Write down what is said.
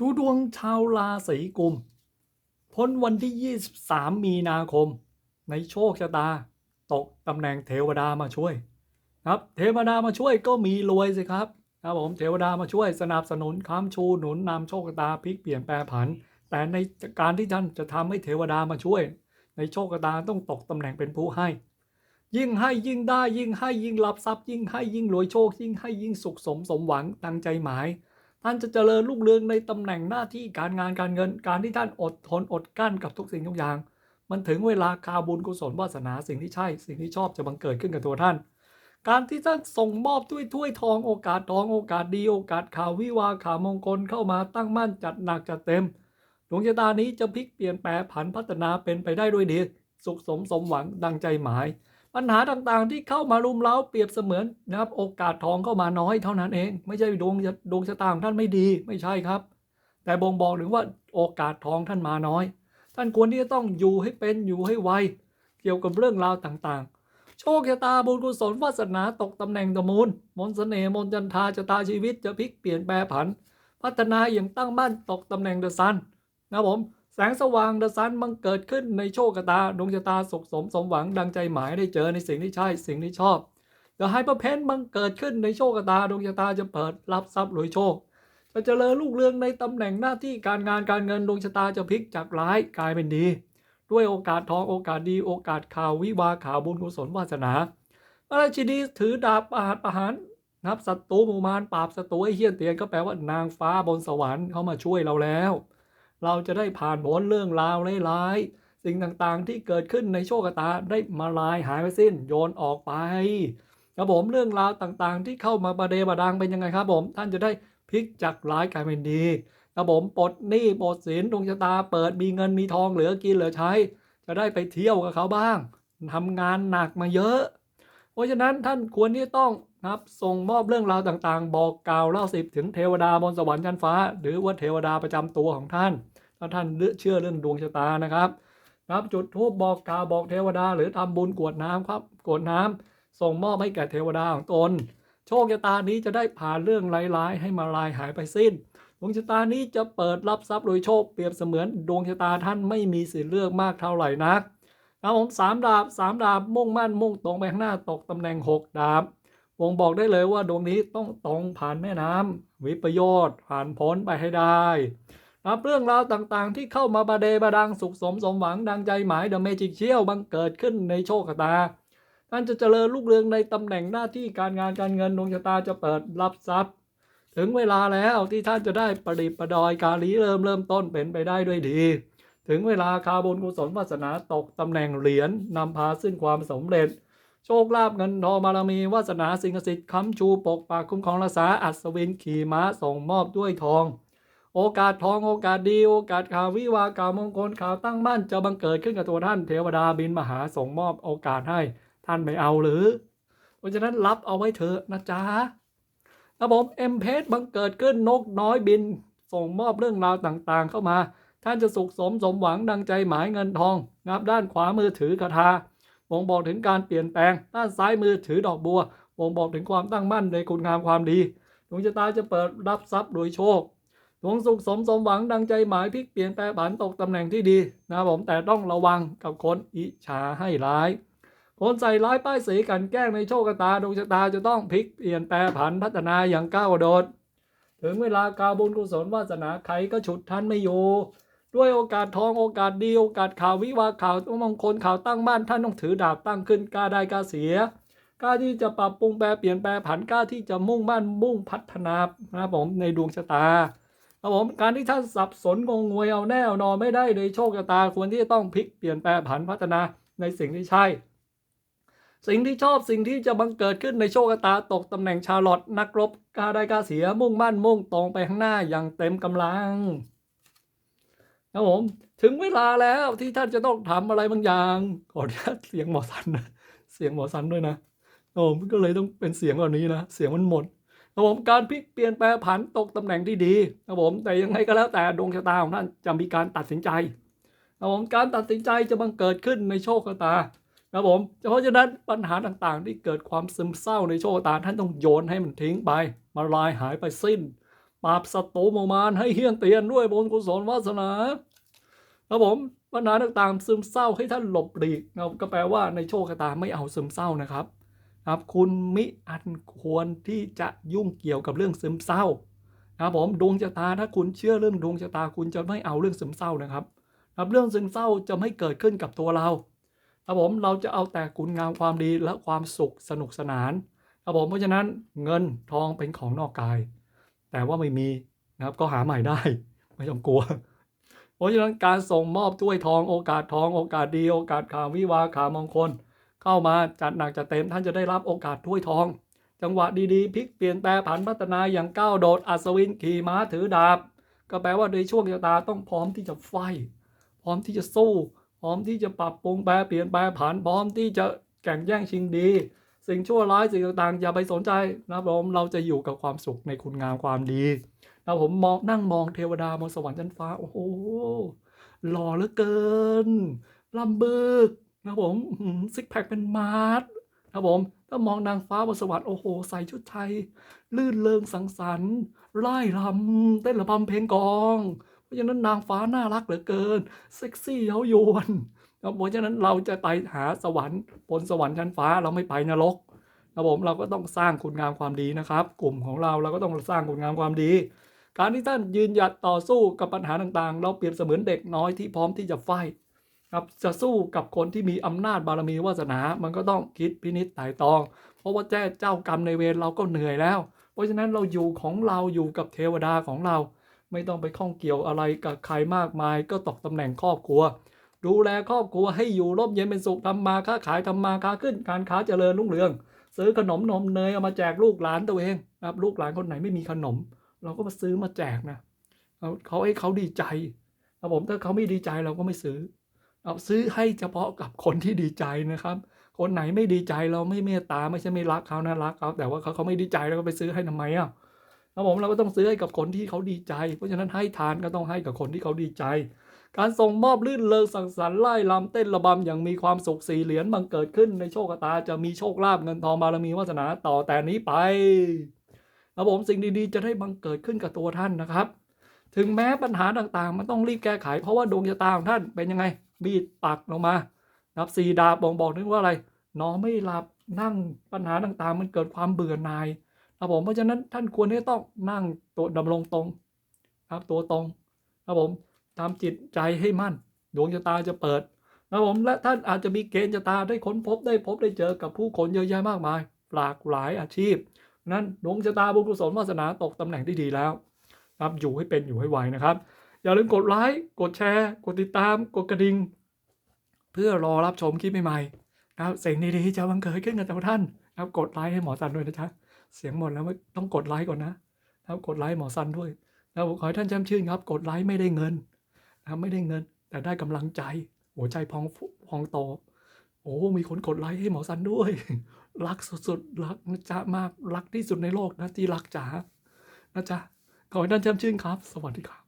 ดูดวงชาวราศีกุม พ้นวันที่ 23 มีนาคม ในโชคชะตา ตกตำแหน่งเทวดามาช่วย ครับ เทวดามาช่วยก็มีรวยสิครับครับผมเทวดามาช่วยสนับสนุนค้ำชูหนุนนำโชคชะตาพลิกเปลี่ยนแปลผัน แต่ในการที่ท่านจะทำให้เทวดามาช่วย ในโชคชะตาต้องตกตำแหน่งเป็นผู้ให้ ยิ่งให้ยิ่งได้ยิ่งให้ยิ่งรับทรัพย์ยิ่งให้ยิ่งรวยโชค ยิ่งให้ยิ่งสุขสมสมหวังตั้งใจหมาย ท่านจะเจริญรุ่งเรืองในตำแหน่งหน้าที่การงานการเงิน การที่ท่านอดทนอดกั้นกับทุกสิ่งทุกอย่าง มันถึงเวลาคาบุญกุศลวาสนาสิ่งที่ใช่ สิ่งที่ชอบจะบังเกิดขึ้นกับตัวท่าน การที่ท่านส่งมอบถ้วยถ้วยทองโอกาสทองโอกาสดีโอกาสข่าววิวาข่าวมงคลเข้ามาตั้งมั่นจัดหนักจัดเต็มดวงชะตานี้จะพลิกเปลี่ยนแปลผันพัฒนาเป็นไปได้ด้วยดี สุขสมสมหวังดังใจหมาย ปัญหาต่างๆ ที่เข้ามารุมเร้าเปรียบเสมือนนะครับ โอกาสทองเข้ามาน้อยเท่านั้นเอง ไม่ใช่ดวงดวงชะตาของท่านไม่ดีไม่ใช่ครับ แต่บ่งบอกถึงว่าโอกาสทองท่านมาน้อย ท่านควรที่จะต้องอยู่ให้เป็นอยู่ให้ไวเกี่ยวกับเรื่องราวต่างๆ โชคชะตาบุญกุศลวาสนาตกตำแหน่งตะมูล มนต์เสน่ห์มนจันทาชะตาชีวิตจะพลิกเปลี่ยนแปลผัน พัฒนาอย่างตั้งมั่นตกตำแหน่งเดอะซันนะครับผม แสงสว่างเดอะซันบังเกิดขึ้นในโชคตาดวงชะตาสุขสมสมหวังดังใจหมายได้เจอในสิ่งที่ใช่สิ่งที่ชอบเดอะไฮเปอร์เพนบังเกิดขึ้นในโชคตาดวงชะตาจะเปิดรับทรัพย์รวยโชค จะเจริญรุ่งเรืองในตำแหน่งหน้าที่การงานการเงินดวงชะตาจะพลิกจากร้ายกลายเป็นดี ด้วยโอกาสทองโอกาสดีโอกาสข่าววิวาข่าวบุญกุศลวาสนาพระราชินีถือดาบประหารประหารนับศัตรูมูมารปราบศัตรูไอ้เฮี้ยนเตียนก็แปลว่านางฟ้าบนสวรรค์เขามาช่วยเราแล้ว เราจะได้ผ่านพ้นเรื่องราวร้ายๆสิ่งต่างๆที่เกิดขึ้นในโชคตาได้มาลายหายไปสิ้นโยนออกไปครับผมเรื่องราวต่างๆ ที่เข้ามาประเดประดังเป็นยังไงครับผม ท่านจะได้พลิกจากร้ายกลายเป็นดีครับผมปลดหนี้ปลดสินดวงชะตาเปิดมีเงินมีทองเหลือกินเหลือใช้ จะได้ไปเที่ยวกับเขาบ้างทำงานหนักมาเยอะ เพราะฉะนั้นท่านควรที่ต้อง ครับส่งมอบเรื่องราวต่างๆ บอกกล่าวเล่าสิบถึงเทวดาบนสวรรค์ชั้นฟ้า หรือว่าเทวดาประจำตัวของท่าน ถ้าท่านเชื่อเรื่องดวงชะตานะครับครับจุดทูบบอกกล่าวบอกเทวดา หรือทำบุญกวดน้ำครับกวดน้ำส่งมอบให้แก่เทวดาของตน โชคชะตานี้จะได้ผ่านเรื่องร้ายๆ ให้มาลายหายไปสิ้นดวงชะตานี้จะเปิดรับทรัพย์โดยโชคเปรียบเสมือนดวงชะตาท่านไม่มีสิทธิ์เลือกมากเท่าไหร่นักครับผมสามดาบสามดาบมุ่งมั่นมุ่งตรงไปข้างหน้าตกตำแหน่งหกดาบ วงบอกได้เลยว่าดวงนี้ต้องตรงผ่านแม่น้ำวิปโยชน์ผ่านพ้นไปให้ได้รับเรื่องราวต่างๆ ที่เข้ามาบาเดบาดังสุขสมสมหวังดังใจหมายเดอะเมจิกเชี่ยลบังเกิดขึ้นในโชคชะตาท่านจะเจริญรุ่งเรืองในตำแหน่งหน้าที่การงานการเงินดวงชะตาจะเปิดรับทรัพย์ ถึงเวลาแล้วที่ท่านจะได้ประดิษฐ์ประดอยการีเริ่มเริ่มต้นเป็นไปได้ด้วยดี ถึงเวลาคาบุญกุศลวาสนาตกตำแหน่งเหรียญนำพาซึ่งความสำเร็จ โชคลาภเงินทองบารมีวาสนาสิ่งศักดิ์สิทธิ์ค้ำชูปกปากคุ้มครองรักษาอัศวินขี่ม้าส่งมอบด้วยทอง โอกาสทองโอกาสดีโอกาสข่าววิวาข่าวมงคลข่าวตั้งมั่นจะบังเกิดขึ้นกับตัวท่านเทวดาบินมาหาส่งมอบโอกาสให้ท่านไม่เอาหรือ เพราะฉะนั้นรับเอาไว้เถอะนะจ๊ะระบบเอ็มเพสบังเกิดขึ้นนกน้อยบิน ส่งมอบเรื่องราวต่างๆ เข้ามา ท่านจะสุขสมสมหวังดังใจหมายเงินทองนับด้านขวามือถือกระทา บ่งบอกถึงการเปลี่ยนแปลง ด้านซ้ายมือถือดอกบัวบ่งบอกถึงความตั้งมั่นในคุณงามความดีดวงชะตาจะเปิดรับทรัพย์โดยโชคดวงสุขสมสมหวังดังใจหมายพลิกเปลี่ยนแปลผันตกตำแหน่งที่ดีนะครับผมแต่ต้องระวังกับคนอิจฉาให้ร้าย คนใส่ร้ายป้ายสีกันแกล้งในโชคชะตาดวงชะตาจะต้องพลิกเปลี่ยนแปลผันพัฒนาอย่างก้าวกระโดด ถึงเวลากาบุญกุศลวาสนาใครก็ฉุดท่านไม่อยู่ ด้วยโอกาสทองโอกาสดีโอกาสข่าววิวาข่าวมงคลข่าวตั้งบ้านท่านต้องถือดาบตั้งขึ้นกล้าได้กล้าเสียกล้าที่จะปรับปรุงแปลเปลี่ยนแปลผันกล้าที่จะมุ่งมั่นมุ่งพัฒนานะครับผมในดวงชะตาครับผมการที่ท่านสับสนงงงวยเอาแน่เอานอนไม่ได้ในโชคชะตาควรที่จะต้องพลิกเปลี่ยนแปลผันพัฒนาในสิ่งที่ใช่ สิ่งที่ชอบสิ่งที่จะบังเกิดขึ้นในโชคชะตาตกตำแหน่งชาลอตนักรบกล้าได้กล้าเสียมุ่งมั่นมุ่งตรงไปข้างหน้าอย่างเต็มกำลัง ครับผม ถึงเวลาแล้วที่ท่านจะต้องทำอะไรบางอย่างขออนุญาตเสียงหมอสันนะเสียงหมอสันด้วยนะโอ้ผมก็เลยต้องเป็นเสียงแบบนี้นะเสียงมันหมดครับผมการพลิกเปลี่ยนแปลผันตกตำแหน่งที่ดีครับผมแต่ยังไงก็แล้วแต่ดวงชะตาของท่านจะมีการตัดสินใจครับผมการตัดสินใจจะบังเกิดขึ้นในโชคชะตาครับผมเพราะฉะนั้นปัญหาต่างๆ ที่เกิดความซึมเศร้าในโชคชะตาท่านต้องโยนให้มันทิ้งไปมาลายหายไปสิ้น ปราบศัตรูหมู่มารให้เฮี้ยนเตียนด้วยบุญกุศลวาสนา ครับผมปัญหาต่างๆซึมเศร้าให้ท่านหลบหลีกนะครับก็แปลว่าในโชคชะตาไม่เอาซึมเศร้านะครับ ครับ คุณมิอันควรที่จะยุ่งเกี่ยวกับเรื่องซึมเศร้านะครับผมดวงชะตาถ้าคุณเชื่อเรื่องดวงชะตาคุณจะไม่เอาเรื่องซึมเศร้านะครับครับเรื่องซึมเศร้าจะไม่เกิดขึ้นกับตัวเราครับผมเราจะเอาแต่คุณงามความดีและความสุขสนุกสนานครับผมเพราะฉะนั้นเงินทองเป็นของนอกกาย แต่ว่าไม่มีนะครับก็หาใหม่ได้ ไม่ต้องกลัว เพราะฉะนั้นการส่งมอบถ้วยทองโอกาสทองโอกาสดีโอกาสข่าววิวาข่าวมงคล เข้ามาจัดหนักจัดเต็มท่านจะได้รับโอกาสถ้วยทอง จังหวะดีๆพลิกเปลี่ยนแปลผันพัฒนาอย่างก้าวโดดอัศวินขี่ม้าถือดาบ ก็แปลว่าในช่วงชะตาต้องพร้อมที่จะไฟพร้อมที่จะสู้ พร้อมที่จะปรับปรุงแปลเปลี่ยนแปลผันพร้อมที่จะแข่งแย่งชิงดี สิ่งชั่วร้ายสิ่งต่างๆ อย่าไปสนใจนะครับผมเราจะอยู่กับความสุขในคุณงามความดีนะผมมองนั่งมองเทวดามองสวรรค์ชั้นฟ้า โอ้โหหล่อเหลือเกินลำบึกนะผมซิกแพคเป็นมาร์ทนะผมถ้ามองนางฟ้าบนสวรรค์โอ้โหใส่ชุดไทย ลื่นเริงสังสรรค์ไล่รำเต้นระบำเพลงกอง เพราะฉะนั้นนางฟ้าน่ารักเหลือเกิน เซ็กซี่เย้ายวน เพราะฉะนั้นเราจะไปหาสวรรค์บนสวรรค์ชั้นฟ้าเราไม่ไปนรกครับผมเราก็ต้องสร้างคุณงามความดีนะครับ กลุ่มของเราเราก็ต้องสร้างคุณงามความดี การที่ท่านยืนหยัดต่อสู้กับปัญหาต่างๆ เราเปรียบเสมือนเด็กน้อยที่พร้อมที่จะไฟครับจะสู้กับคนที่มีอำนาจบารมีวาสนา มันก็ต้องคิดพินิจไต่ตอง เพราะว่าแจ้เจ้ากรรมในเวรเราก็เหนื่อยแล้ว เพราะฉะนั้นเราอยู่ของเราอยู่กับเทวดาของเรา ไม่ต้องไปข้องเกี่ยวอะไรกับใครมากมาย ก็ตกตำแหน่งครอบครัว ดูแลครอบครัวให้อยู่ร่มเย็นเป็นสุขทำมาค้าขายทำมาค้าขึ้น การค้าเจริญรุ่งเรือง ซื้อขนมนมเนยเอามาแจกลูกหลานตัวเองครับลูกหลานคนไหนไม่มีขนม เราก็มาซื้อมาแจกนะเขาให้เขาดีใจครับผมถ้าเขาไม่ดีใจเราก็ไม่ซื้อเอาซื้อให้เฉพาะกับคนที่ดีใจนะครับ คนไหนไม่ดีใจเราไม่เมตตาไม่ใช่ไม่รักเขานะรักเขาแต่ว่าเขาเขาไม่ดีใจเราก็ไปซื้อให้ทำไมอะครับผมเราก็ต้องซื้อให้กับคนที่เขาดีใจ เพราะฉะนั้นให้ทานก็ต้องให้กับคนที่เขาดีใจ การส่งมอบลื่นเริงสังสรรค์ไล่ลำเต้นระบำอย่างมีความสุขสี่เหรียญบังเกิดขึ้นในโชคชะตาจะมีโชคลาภเงินทองบารมีวาสนาต่อแต่นี้ไปครับผมสิ่งดีๆ จะได้บังเกิดขึ้นกับตัวท่านนะครับ ถึงแม้ปัญหาต่างๆ มันต้องรีบแก้ไข เพราะว่าดวงชะตาของท่านเป็นยังไงมีดปักลงมานะครับสี่ดาบบ่งบอกถึงว่าอะไรนอนไม่หลับนั่งปัญหาต่างๆ มันเกิดความเบื่อหน่ายครับผมเพราะฉะนั้นท่านควรที่ต้องนั่งตัวดำรงตรงครับตัวตรงครับผม ทำจิตใจให้มั่น ดวงชะตาจะเปิดครับผมและท่านอาจจะมีเกณฑ์ชะตาได้ค้นพบได้พบได้เจอกับผู้คนเยอะแยะมากมาย หลากหลายอาชีพ นั้นดวงชะตาบุญกุศลวาสนาตกตำแหน่งที่ดีแล้วครับอยู่ให้เป็นอยู่ให้ไวนะครับ อย่าลืมกดไลค์กดแชร์ กดติดตาม กดกระดิ่งเพื่อรอรับชมคลิปใหม่ๆนะครับสิ่งดีๆจะบังเกิดขึ้นกับท่านนะครับกดไลค์ให้หมอซันด้วยนะจ๊ะเสียงหมดแล้วต้องกดไลค์ก่อนนะนะครับกดไลค์หมอซันด้วยแล้วขอให้ท่านแจ่มชื่นครับ กดไลค์ไม่ได้เงิน นะไม่ได้เงิน แต่ได้กำลังใจ หัวใจพองพองโต โอ้ มีคนกดไลค์ให้หมอสันด้วย รักสุดๆ รักนะจ๊ะมาก รักที่สุดในโลกนะที่รักจ๋านะจ๊ะขอให้ท่านแจ่มชื่นครับ สวัสดีครับ